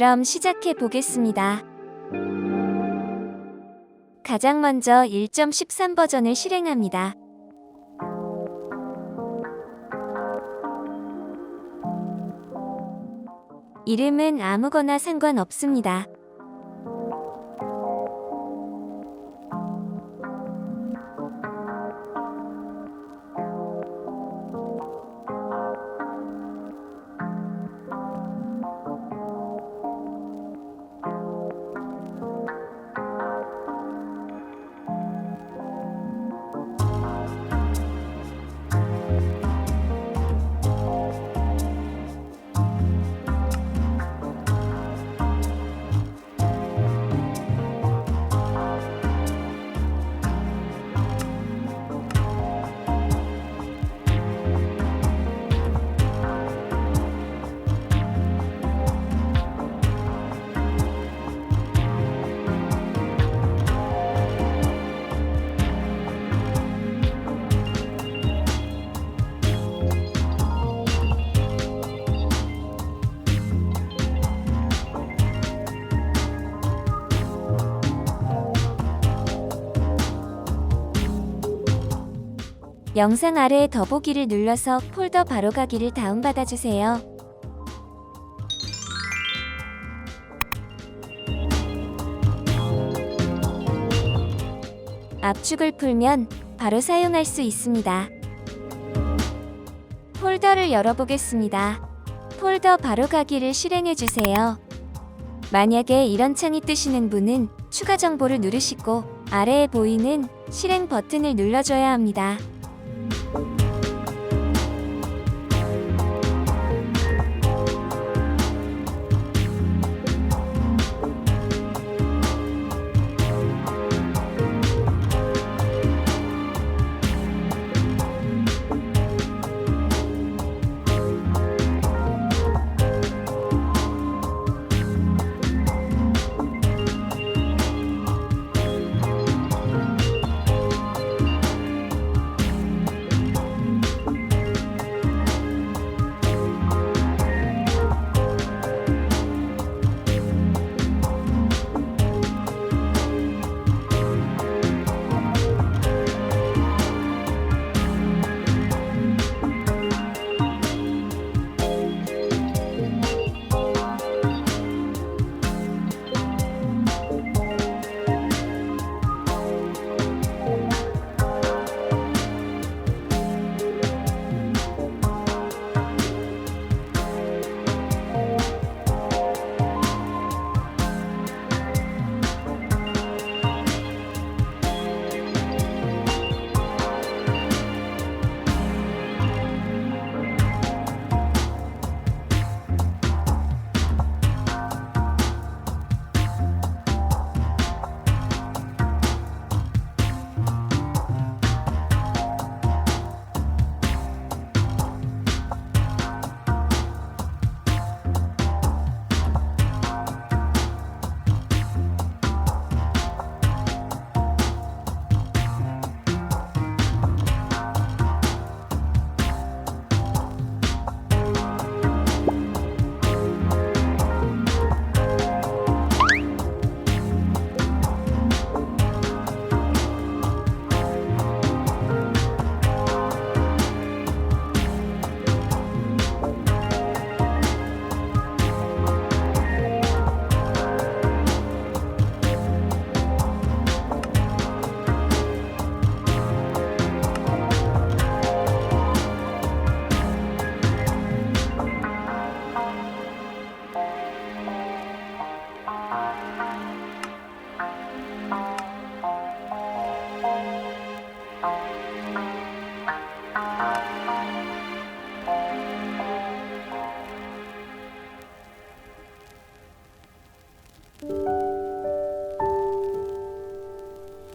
그럼 시작해 보겠습니다. 가장 먼저 1.13 버전을 실행합니다. 이름은 아무거나 상관없습니다. 영상 아래의 더보기를 눌러서 폴더 바로가기를 다운받아 주세요. 압축을 풀면 바로 사용할 수 있습니다. 폴더를 열어보겠습니다. 폴더 바로가기를 실행해 주세요. 만약에 이런 창이 뜨시는 분은 추가 정보를 누르시고 아래에 보이는 실행 버튼을 눌러줘야 합니다.